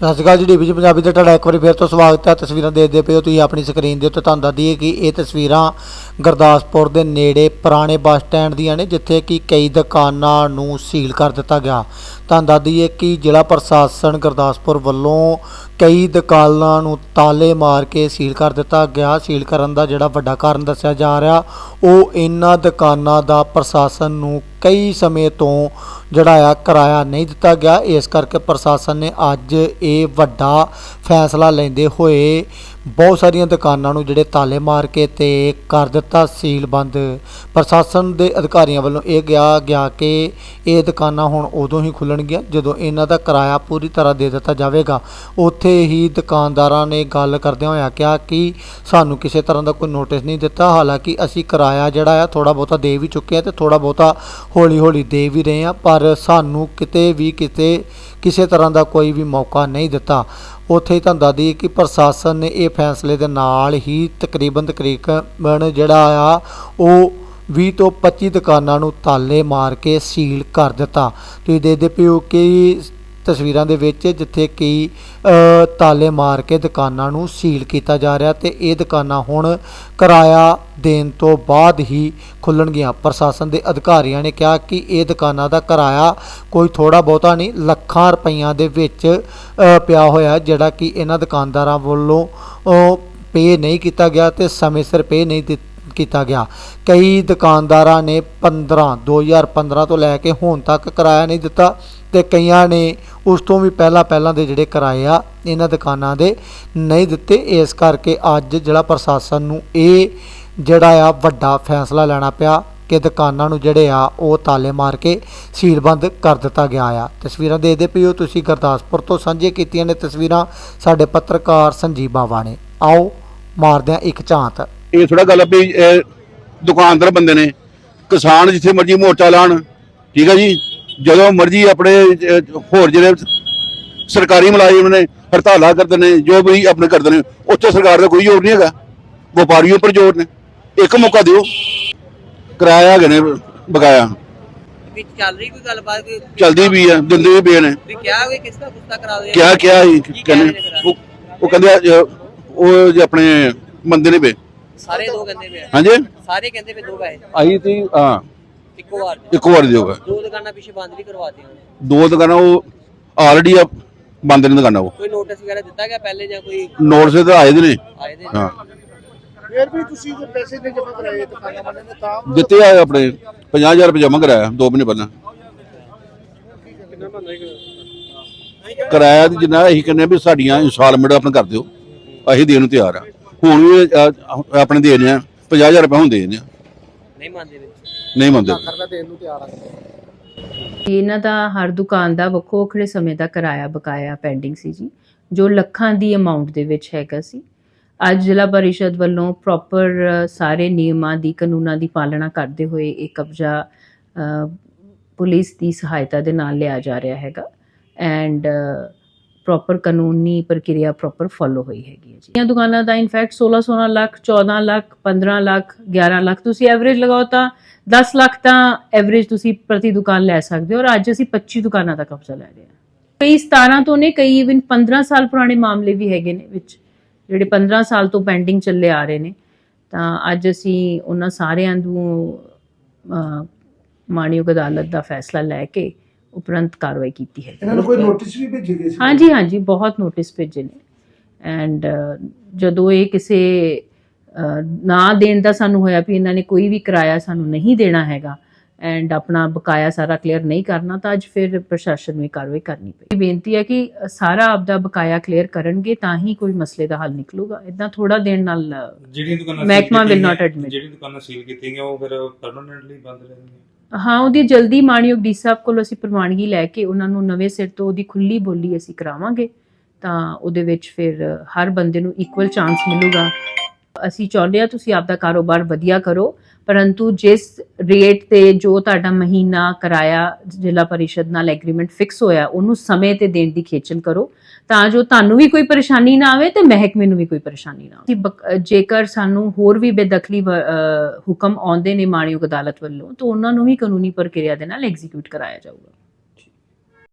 ਸਤਿ ਸ਼੍ਰੀ ਅਕਾਲ ਜੀ ਡੀਵੀਜੀ ਪੰਜਾਬੀ ਤੇ ਤੁਹਾਡਾ ਇੱਕ ਵਾਰੀ ਫਿਰ ਤੋਂ ਸਵਾਗਤ ਹੈ। ਤਸਵੀਰਾਂ ਦੇਖਦੇ ਪਏ ਹੋ ਤੁਸੀਂ ਆਪਣੀ ਸਕਰੀਨ ਦੇ ਉੱਤੇ। ਤੁਹਾਨੂੰ ਦੱਸ ਕਿ ਇਹ ਤਸਵੀਰਾਂ ਗੁਰਦਾਸਪੁਰ ਦੇ ਨੇੜੇ ਪੁਰਾਣੇ ਬੱਸ ਸਟੈਂਡ ਦੀਆਂ ਨੇ, ਜਿੱਥੇ ਕਿ ਕਈ ਦੁਕਾਨਾਂ ਨੂੰ ਸੀਲ ਕਰ ਦਿੱਤਾ ਗਿਆ। ਤੁਹਾਨੂੰ ਦੱਸ ਦਈਏ ਕਿ ਜ਼ਿਲ੍ਹਾ ਪ੍ਰਸ਼ਾਸਨ ਗੁਰਦਾਸਪੁਰ ਵੱਲੋਂ ਕਈ ਦੁਕਾਨਾਂ ਨੂੰ ਤਾਲੇ ਮਾਰ ਕੇ ਸੀਲ ਕਰ ਦਿੱਤਾ ਗਿਆ। ਸੀਲ ਕਰਨ ਦਾ ਜਿਹੜਾ ਵੱਡਾ ਕਾਰਨ ਦੱਸਿਆ ਜਾ ਰਿਹਾ, ਉਹ ਇਹਨਾਂ ਦੁਕਾਨਾਂ ਦਾ ਪ੍ਰਸ਼ਾਸਨ ਨੂੰ ਕਈ ਸਮੇਂ ਤੋਂ ਜਿਹੜਾ ਆ ਕਿਰਾਇਆ ਨਹੀਂ ਦਿੱਤਾ ਗਿਆ। ਇਸ ਕਰਕੇ ਪ੍ਰਸ਼ਾਸਨ ਨੇ ਅੱਜ ਇਹ ਵੱਡਾ ਫੈਸਲਾ ਲੈਂਦੇ ਹੋਏ ਬਹੁਤ ਸਾਰੀਆਂ ਦੁਕਾਨਾਂ ਨੂੰ ਜਿਹੜੇ ਤਾਲੇ ਮਾਰ ਕੇ ਤੇ ਕਰ ਦਿੱਤਾ ਸੀਲ ਬੰਦ। ਪ੍ਰਸ਼ਾਸਨ ਦੇ ਅਧਿਕਾਰੀਆਂ ਵੱਲੋਂ ਇਹ ਗਿਆ ਗਿਆ ਕਿ ਇਹ ਦੁਕਾਨਾਂ ਹੁਣ ਉਦੋਂ ਹੀ ਖੁੱਲਣਗੀਆਂ, ਜਦੋਂ ਇਹਨਾਂ ਦਾ ਕਿਰਾਇਆ ਪੂਰੀ ਤਰ੍ਹਾਂ ਦੇ ਦਿੱਤਾ ਜਾਵੇਗਾ। ਉੱਥੇ ਹੀ ਦੁਕਾਨਦਾਰਾਂ ਨੇ ਗੱਲ ਕਰਦਿਆਂ ਹੋਇਆ ਕਿਹਾ ਕਿ ਸਾਨੂੰ ਕਿਸੇ ਤਰ੍ਹਾਂ ਦਾ ਕੋਈ ਨੋਟਿਸ ਨਹੀਂ ਦਿੱਤਾ। ਹਾਲਾਂਕਿ ਅਸੀਂ ਕਿਰਾਇਆ ਜਿਹੜਾ ਆ ਥੋੜਾ ਬਹੁਤਾ ਦੇ ਵੀ ਚੁੱਕੇ ਆ ਤੇ ਥੋੜਾ ਬਹੁਤਾ ਹੌਲੀ ਹੌਲੀ ਦੇ ਵੀ ਰਹੇ ਆ ਪਰ ਸਾਨੂੰ ਕਿਤੇ ਵੀ ਕਿਤੇ ਕਿਸੇ ਤਰ੍ਹਾਂ ਦਾ ਕੋਈ ਵੀ ਮੌਕਾ ਨਹੀਂ ਦਿੱਤਾ। ਉੱਥੇ ਹੀ ਤੁਹਾਨੂੰ ਦੱਸਦੀ ਕਿ ਪ੍ਰਸ਼ਾਸਨ ਨੇ ਇਹ ਫੈਸਲੇ ਦੇ ਨਾਲ ਹੀ ਤਕਰੀਬਨ ਤਕਰੀਬਨ ਜਿਹੜਾ ਆ, ਉਹ 20 ਤੋਂ 25 ਦੁਕਾਨਾਂ ਨੂੰ ਤਾਲੇ ਮਾਰ ਕੇ ਸੀਲ ਕਰ ਦਿੱਤਾ। ਤੁਸੀਂ ਦੇਖਦੇ ਪਿਓ ਕਿ ਤਸਵੀਰਾਂ ਦੇ ਵਿੱਚ ਜਿੱਥੇ ਕਿ ਤਾਲੇ ਮਾਰ ਕੇ ਦੁਕਾਨਾਂ ਨੂੰ ਸੀਲ ਕੀਤਾ ਜਾ ਰਿਹਾ ਤੇ ਇਹ ਦੁਕਾਨਾਂ ਹੁਣ ਕਿਰਾਇਆ ਦੇਣ ਤੋਂ ਬਾਅਦ ਹੀ ਖੁੱਲਣਗੀਆਂ। ਪ੍ਰਸ਼ਾਸਨ ਦੇ ਅਧਿਕਾਰੀਆਂ ਨੇ ਕਿਹਾ ਕਿ ਇਹ ਦੁਕਾਨਾਂ ਦਾ ਕਿਰਾਇਆ ਕੋਈ ਥੋੜਾ ਬਹੁਤਾ ਨਹੀਂ, ਲੱਖਾਂ ਰੁਪਈਆਂ ਦੇ ਵਿੱਚ ਪਿਆ ਹੋਇਆ ਜਿਹੜਾ ਕਿ ਇਹਨਾਂ ਦੁਕਾਨਦਾਰਾਂ ਵੱਲੋਂ ਪੇ ਨਹੀਂ ਕੀਤਾ ਗਿਆ ਤੇ ਸਮੇਂ ਸਿਰ ਪੇ ਨਹੀਂ ਦਿੱਤਾ ਕੀਤਾ ਗਿਆ। ਕਈ ਦੁਕਾਨਦਾਰਾਂ ਨੇ 15 2015 ਤੋਂ ਲੈ ਕੇ ਹੁਣ ਤੱਕ ਕਿਰਾਇਆ ਨਹੀਂ ਦਿੱਤਾ ਤੇ ਕਈਆਂ ਨੇ ਉਸ ਤੋਂ ਵੀ ਪਹਿਲਾਂ ਪਹਿਲਾਂ ਦੇ ਜਿਹੜੇ ਕਿਰਾਏ ਆ, ਇਹਨਾਂ ਦੁਕਾਨਾਂ ਦੇ ਨਹੀਂ ਦਿੱਤੇ। ਇਸ ਕਰਕੇ ਅੱਜ ਜਿਹੜਾ ਪ੍ਰਸ਼ਾਸਨ ਨੂੰ ਇਹ ਜਿਹੜਾ ਆ ਵੱਡਾ ਫੈਸਲਾ ਲੈਣਾ ਪਿਆ ਕਿ ਦੁਕਾਨਾਂ ਨੂੰ ਜਿਹੜੇ ਆ, ਉਹ ਤਾਲੇ ਮਾਰ ਕੇ ਸੀਲਬੰਦ ਕਰ ਦਿੱਤਾ ਗਿਆ ਆ। ਤਸਵੀਰਾਂ ਦੇਖਦੇ ਪਏ ਹੋ ਤੁਸੀਂ ਗੁਰਦਾਸਪੁਰ ਤੋਂ ਸਾਂਝੇ ਕੀਤੀਆਂ ਨੇ ਤਸਵੀਰਾਂ ਸਾਡੇ ਪੱਤਰਕਾਰ ਸੰਜੀਵ ਬਾਵਾ ਨੇ। ਆਓ ਮਾਰਦੇ ਹਾਂ ਇੱਕ ਝਾਂਤ। ਇਹ ਥੋੜਾ ਗੱਲ ਆ ਵੀ ਦੁਕਾਨਦਾਰ ਬੰਦੇ ਨੇ, ਕਿਸਾਨ ਜਿੱਥੇ ਮਰਜ਼ੀ ਮੋਰਚਾ ਲਾਣ, ਠੀਕ ਹੈ ਜੀ? ਜਦੋਂ ਮਰਜ਼ੀ ਆਪਣੇ ਹੋਰ ਜਿਹੜੇ ਸਰਕਾਰੀ ਮੁਲਾਜ਼ਮ ਨੇ ਹੜਤਾਲਾਂ ਕਰਦੇ ਨੇ ਜੋ ਵੀ ਆਪਣੇ ਕਰਦੇ ਨੇ ਉੱਥੇ ਸਰਕਾਰ ਦਾ ਕੋਈ ਜ਼ੋਰ ਨਹੀਂ ਹੈਗਾ। ਵਪਾਰੀਆਂ ਉੱਪਰ ਜ਼ੋਰ ਨੇ। ਇੱਕ ਮੌਕਾ ਦਿਓ। ਕਿਰਾਇਆ ਹੈਗੇ ਨੇ ਬਕਾਇਆ। ਵਿੱਚ ਚੱਲ ਰਹੀ ਕੋਈ ਗੱਲਬਾਤ? ਕੋਈ ਚਲਦੀ ਵੀ ਆ ਦਿੰਦੇ ਵੀ ਪਏ ਨੇ। ਵੀ ਕਿਹਾ ਕੋਈ ਕਿਸ ਦਾ ਗੁੱਸਾ ਕਰਾ ਦੇ ਕਿਹਾ ਕਿਹਾ ਕਹਿੰਦੇ? ਉਹ ਉਹ ਕਹਿੰਦੇ ਉਹ ਆਪਣੇ ਬੰਦੇ ਨੇ ਪਏ। ਸਾਰੇ ਦੋ ਕਹਿੰਦੇ ਪਏ। ਹਾਂਜੀ? ਸਾਰੇ ਕਹਿੰਦੇ ਪਏ ਦੋ ਪੈਸੇ ਆਈ ਤੀ ਹਾਂ। ਇੱਕੋ ਵਾਰ। ਇੱਕੋ ਵਾਰ ਦਿਓਗਾ ਦੋ ਦੁਕਾਨਾਂ ਪਿੱਛੇ ਬੰਦ ਵੀ ਕਰਵਾਤੀਆਂ ਉਹਨੇ। ਦੋ ਦੁਕਾਨਾਂ ਉਹ ਆਲਰੇਡੀ ਆ ਬੰਦ ਨੇ ਦੁਕਾਨਾਂ ਉਹ। ਕੋਈ ਨੋਟਿਸ ਵਗੈਰਾ ਦਿੱਤਾ ਗਿਆ ਪਹਿਲੇ ਜਾਂ ਕੋਈ? ਨੋਟਿਸ ਤੇ ਆਏ ਦੇ ਨੇ। ਆਏ ਦੇ ਹਾਂ। ਫਿਰ ਵੀ ਤੁਸੀਂ ਜੇ ਪੈਸੇ ਨਹੀਂ ਜਮ੍ਹਾਂ ਕਰਾਏ ਦੁਕਾਨਾਂ ਵਾਲਿਆਂ ਨੇ ਤਾਂ ਦਿੱਤੇ ਆ ਆਪਣੇ 50000 ਰੁਪਏ ਜਮ੍ਹਾਂ ਕਰਾਇਆ ਦੋ ਮਹੀਨੇ ਪਹਿਲਾਂ। ਕਿਰਾਇਆ ਦੀ ਜਿੰਨਾ ਅਸੀਂ ਕਹਿੰਦੇ ਆ ਵੀ ਸਾਡੀਆਂ ਇਨਸਟਾਲਮੈਂਟ ਆਪਣਾ ਕਰ ਦਿਓ। ਅਸੀਂ ਦੇਣ ਨੂੰ ਤਿਆਰ ਆ। ਹੁਣ ਵੀ ਆਪਣੇ ਦੇ ਰਹੇ ਆ 50000 ਰੁਪਏ ਹੁਣ ਦੇ ਰਹੇ ਆ। ਨਹੀਂ ਮੰਨਦੇ ਵਿੱਚ। ਨਹੀਂ ਮੰਨਦੇ। ਕਰਦਾ ਦੇਣ ਨੂੰ ਤਿਆਰ ਆ। ਇਹਨਾਂ ਦਾ ਹਰ ਦੁਕਾਨ ਦਾ ਵੱਖੋ ਵੱਖਰੇ ਸਮੇਂ ਦਾ ਕਿਰਾਇਆ ਬਕਾਇਆ ਪੈਂਡਿੰਗ ਸੀ ਜੀ ਜੋ ਲੱਖਾਂ ਦੀ ਅਮਾਉਂਟ ਦੇ ਵਿੱਚ ਹੈਗਾ ਸੀ। ਅੱਜ ਜ਼ਿਲ੍ਹਾ ਪਰਿਸ਼ਦ ਵੱਲੋਂ ਪ੍ਰੋਪਰ ਸਾਰੇ ਨਿਯਮਾਂ ਦੀ ਕਾਨੂੰਨਾਂ ਦੀ ਪਾਲਣਾ ਕਰਦੇ ਹੋਏ ਇਹ ਕਬਜ਼ਾ ਅ, ਪੁਲਿਸ ਦੀ ਸਹਾਇਤਾ ਦੇ ਨਾਲ ਲਿਆ ਜਾ ਰਿਹਾ ਹੈਗਾ। ਐਂਡ ਪ੍ਰੋਪਰ ਕਾਨੂੰਨੀ ਪ੍ਰਕਿਰਿਆ ਪ੍ਰੋਪਰ ਫੋਲੋ ਹੋਈ ਹੈਗੀ ਹੈ ਜੀ। ਇਹ ਦੁਕਾਨਾਂ ਦਾ ਇਨਫੈਕਟ 16 16 ਲੱਖ 14 ਲੱਖ 15 ਲੱਖ 11 ਲੱਖ ਤੁਸੀਂ ਐਵਰੇਜ ਲਗਾਓ ਤਾਂ 10 ਲੱਖ ਤਾਂ ਐਵਰੇਜ ਤੁਸੀਂ ਪ੍ਰਤੀ ਦੁਕਾਨ ਲੈ ਸਕਦੇ ਹੋ ਔਰ ਅੱਜ ਅਸੀਂ 25 ਦੁਕਾਨਾਂ ਦਾ ਕਬਜ਼ਾ ਲੈ ਰਹੇ ਹਾਂ। ਕਈ 17 ਤੋਂ ਨੇ, ਕਈ ਇਵਨ 15 ਸਾਲ ਪੁਰਾਣੇ ਮਾਮਲੇ ਵੀ ਹੈਗੇ ਨੇ ਵਿੱਚ, ਜਿਹੜੇ 15 ਸਾਲ ਤੋਂ ਪੈਂਡਿੰਗ ਚੱਲੇ ਆ ਰਹੇ ਨੇ। ਤਾਂ ਅੱਜ ਅਸੀਂ ਉਹਨਾਂ ਸਾਰਿਆਂ ਨੂੰ ਮਾਣਯੋਗ ਅਦਾਲਤ ਦਾ ਫੈਸਲਾ ਲੈ ਕੇ ਉਪਰੰਤ ਕਾਰਵਾਈ ਕੀਤੀ ਹੈ। ਇਹਨਾਂ ਨੂੰ ਕੋਈ ਨੋਟਿਸ ਵੀ ਭੇਜੇ ਗਏ ਸੀ? ਹਾਂਜੀ ਹਾਂਜੀ ਬਹੁਤ ਨੋਟਿਸ ਭੇਜੇ ਨੇ। ਐਂਡ ਜਦੋਂ ਇਹ ਕਿਸੇ ਨਾ ਦੇਣ ਦਾ ਸਾਨੂੰ ਹੋਇਆ ਵੀ ਇਹਨਾਂ ਨੇ ਕੋਈ ਵੀ ਕਿਰਾਇਆ ਸਾਨੂੰ ਨਹੀਂ ਦੇਣਾ ਹੈਗਾ ਐਂਡ ਆਪਣਾ ਬਕਾਇਆ ਸਾਰਾ ਕਲੀਅਰ ਨਹੀਂ ਕਰਨਾ ਤਾਂ ਅੱਜ ਫਿਰ ਪ੍ਰਸ਼ਾਸਨ ਨੂੰ ਕਾਰਵਾਈ ਕਰਨੀ ਪਈ। ਬੇਨਤੀ ਹੈ ਕਿ ਸਾਰਾ ਆਪਦਾ ਬਕਾਇਆ ਕਲੀਅਰ ਕਰਨਗੇ ਤਾਂ ਹੀ ਕੋਈ ਮਸਲੇ ਦਾ ਹੱਲ ਨਿਕਲੂਗਾ। ਇਦਾਂ ਥੋੜਾ ਦੇਣ ਨਾਲ ਅਹ, ਜਿਹੜੀਆਂ ਦੁਕਾਨਾਂ ਮਹਿਕਮਾ ਸੀਲ ਕੀਤੀਆਂ- ਦੁਕਾਨਾਂ ਸੀਲ ਉਹ ਫਿਰ ਪਰਮਨੈਂਟਲੀ ਬੰਦ ਰਹਿਣਗੀਆਂ ਹਾਂ, ਉਹਦੀ ਜਲਦੀ ਮਾਣਯੋਗ ਡੀ ਸਾਹਿਬ ਕੋਲੋਂ ਅਸੀਂ ਪ੍ਰਵਾਨਗੀ ਲੈ ਕੇ ਉਹਨਾਂ ਨੂੰ ਨਵੇਂ ਸਿਰ ਤੋਂ ਉਹਦੀ ਖੁੱਲੀ ਬੋਲੀ ਅਸੀਂ ਕਰਾਵਾਂਗੇ, ਤਾਂ ਉਹਦੇ ਵਿੱਚ ਫਿਰ ਹਰ ਬੰਦੇ ਨੂੰ ਇਕੁਅਲ ਚਾਂਸ ਮਿਲੂਗਾ। ਅਸੀਂ ਚਾਹੁੰਦੇ ਆ ਤੁਸੀਂ ਆਪਦਾ ਕਾਰੋਬਾਰ ਵਧੀਆ ਕਰੋ, ਪਰੰਤੂ ਜਿਸ ਰੇਟ ਤੇ ਜੋ ਤੁਹਾਡਾ ਮਹੀਨਾ ਕਿਰਾਇਆ ਜ਼ਿਲ੍ਹਾ ਪਰਿਸ਼ਦ ਨਾਲ ਐਗਰੀਮੈਂਟ ਫਿਕਸ ਹੋਇਆ, ਉਹਨੂੰ ਸਮੇਂ ਤੇ ਦੇਣ ਦੀ ਖੇਚਲ ਕਰੋ। ਤਾਂ ਜੋ ਤੁਹਾਨੂੰ ਵੀ ਕੋਈ ਪਰੇਸ਼ਾਨੀ ਨਾ ਆਵੇ ਤੇ ਮਹਿਕਮੇ ਨੂੰ ਵੀ ਕੋਈ ਪਰੇਸ਼ਾਨੀ ਨਾ ਆਵੇ। ਜੇਕਰ ਸਾਨੂੰ ਹੋਰ ਵੀ ਬੇਦਖਲੀ ਹੁਕਮ ਆਉਂਦੇ ਨੇ ਮਾਣਯੋਗ ਅਦਾਲਤ ਵੱਲੋਂ, ਤਾਂ ਉਹਨਾਂ ਨੂੰ ਵੀ ਕਾਨੂੰਨੀ ਪ੍ਰਕਿਰਿਆ ਦੇ ਨਾਲ ਐਗਜ਼ੀਕਿਊਟ ਕਰਾਇਆ ਜਾਊਗਾ।